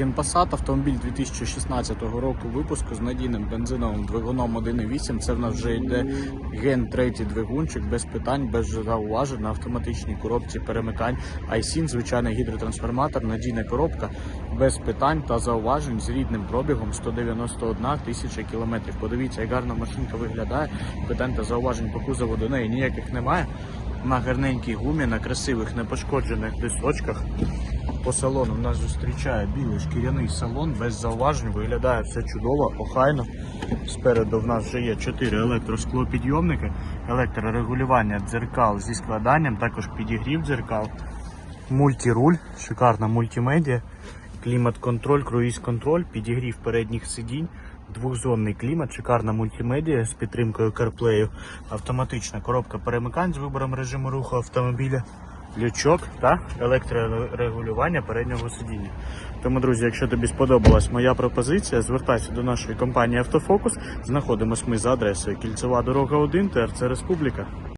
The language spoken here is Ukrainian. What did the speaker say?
Passat, автомобіль 2016 року випуску з надійним бензиновим двигуном 1.8. Це в нас вже йде ген третій двигунчик, без питань, без зауважень на автоматичній коробці перемикань. iSIN, звичайний гідротрансформатор, надійна коробка, без питань та зауважень з рідним пробігом 191 тисяча кілометрів. Подивіться, як гарно машинка виглядає. Питань та зауважень по кузову до неї ніяких немає. На гарненькій гумі, на красивих непошкоджених дисочках. По салону. Нас зустрічає білий шкіряний салон без зауважень, виглядає все чудово, охайно. Спереду в нас вже є 4 електросклопідйомники, електрорегулювання дзеркал зі складанням, також підігрів дзеркал, мультируль, шикарна мультимедіа, клімат-контроль, круїз-контроль, підігрів передніх сидінь, двохзонний клімат, шикарна мультимедіа з підтримкою CarPlay, автоматична коробка перемикань з вибором режиму руху автомобіля лючок та електрорегулювання переднього сидіння. Тому, друзі, якщо тобі сподобалась моя пропозиція, звертайся до нашої компанії Автофокус. Знаходимось ми за адресою Кільцева дорога 1, ТРЦ Республіка.